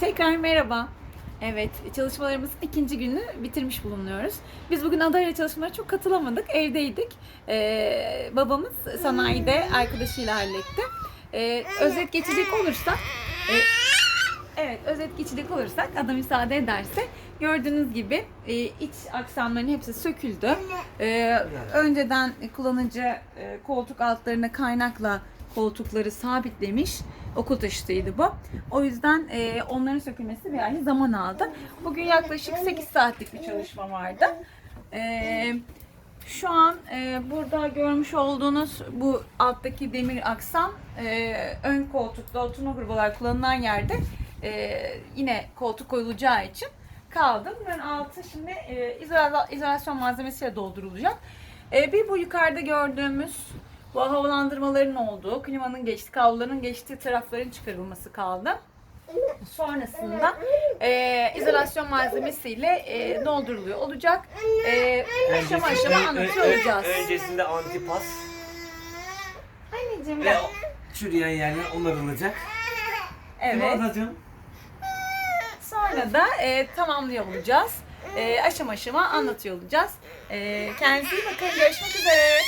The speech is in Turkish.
Tekrar merhaba. Evet, çalışmalarımızın ikinci günü bitirmiş bulunuyoruz. Biz bugün adayla çalışmalara çok katılamadık, evdeydik. Ee, babamız sanayide arkadaşıyla halletti. Ee, özet geçecek olursak, e, evet özet geçecek olursak, ada müsaade ederse gördüğünüz gibi e, iç aksamların hepsi söküldü. Ee, önceden kullanıcı e, koltuk altlarına kaynakla koltukları sabitlemiş. Okul taşıtıydı bu. O yüzden e, onların sökülmesi ay zaman aldı. Bugün yaklaşık 8 saatlik bir çalışma vardı. E, şu an e, burada görmüş olduğunuz bu alttaki demir aksam e, ön koltukta oturma grubalar kullanılan yerde e, yine koltuk koyulacağı için kaldı. Bunların altı şimdi e, izola- izolasyon malzemesiyle doldurulacak. E, bir bu yukarıda gördüğümüz bu havalandırmaların olduğu, klimanın geçtiği, kabloların geçtiği tarafların çıkarılması kaldı. Sonrasında e, izolasyon malzemesiyle e, dolduruluyor olacak. E, aşama aşama anlatıyor olacağız. Öncesinde antipas Anneciğim ve çürüyen yerler onarılacak. Evet. anacığım? Sonra da e, tamamlıyor olacağız. E, aşama aşama anlatıyor olacağız. E, kendinize iyi bakın. Görüşmek üzere.